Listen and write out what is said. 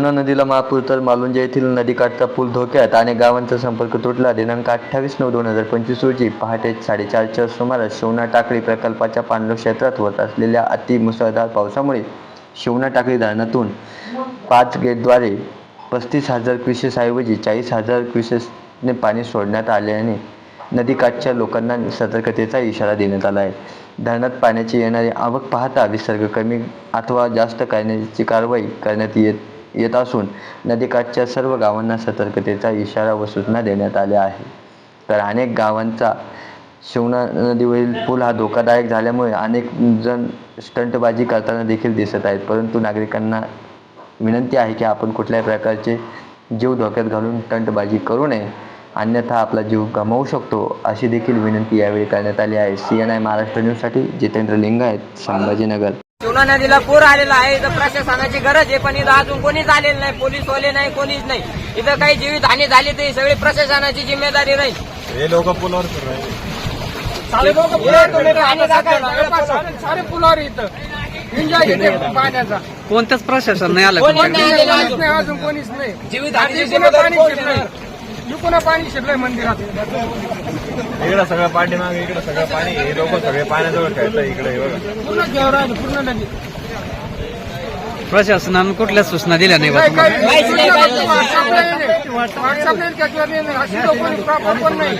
पूर्णा नदीला महापूर तर मालुंजा येथील नदीकाठचा पूल धोक्यात आणि गावांचा संपर्क तुटला. दिनांक अठ्ठावीस नऊ दोन हजार पंचवीस रोजी पहाटे साडेचारच्या सुमारास शिवना टाकळी प्रकल्पाच्या पाणलोट क्षेत्रात होत असलेल्या अति मुसळधार पावसामुळे शिवना टाकळी धरणातून पाच गेटद्वारे पस्तीस हजार क्युसेसऐवजी चाळीस हजार क्युसेसने पाणी सोडण्यात आल्याने नदीकाठच्या लोकांना सतर्कतेचा इशारा देण्यात आला आहे. धरणात पाण्याची येणारी आवक पाहता विसर्ग कमी अथवा जास्त करण्याची कारवाई करण्यात येत येत असून नदीकाठच्या सर्व गावांना सतर्कतेचा इशारा व सूचना देण्यात आल्या आहे तर अनेक गावांचा शिवना नदीवरील पूल हा धोकादायक झाल्यामुळे अनेक जण स्टंटबाजी करताना देखील दिसत आहेत. परंतु नागरिकांना विनंती आहे की आपण कुठल्याही प्रकारचे जीव धोक्यात घालून स्टंटबाजी करू नये. अन्यथा आपला जीव गमावू शकतो अशी देखील विनंती यावेळी करण्यात आली आहे. सी एन आय महाराष्ट्र न्यूजसाठी जितेंद्र लिंगायत संभाजीनगर. शिवना नदीला पूर आलेला आहे. इथं प्रशासनाची गरज आहे पण इथं अजून कोणीच आलेलं नाही. पोलीस वाले नाही कोणीच नाही. इथं काही जीवित हानी झाली तरी सगळी प्रशासनाची जिम्मेदारी नाही हे लोक पुलावर हैं. सारे लोक पुलावर इथं. पाण्याचा. कोणत्याच प्रशासन नाही आलं. कोणीच अजून. नाही अजून कोणीच नाही. जीवित आता जिम्मेदारी पाणी कोण शिरलंय मंदिरात. इकडं सगळं पाठीमागे इकडं सगळं पाणी. हे लोक सगळे पाण्याजवळ खेळतात इकडे हे बघा. पूर्ण घेऊन राहिलं पूर्ण नदी. प्रशासनानं कुठल्या सूचना दिल्या नाही काही? काही. व्हॉट्सअपला व्हॉट्सअपला त्याच्यावर अशी प्रॉपर पण नाही.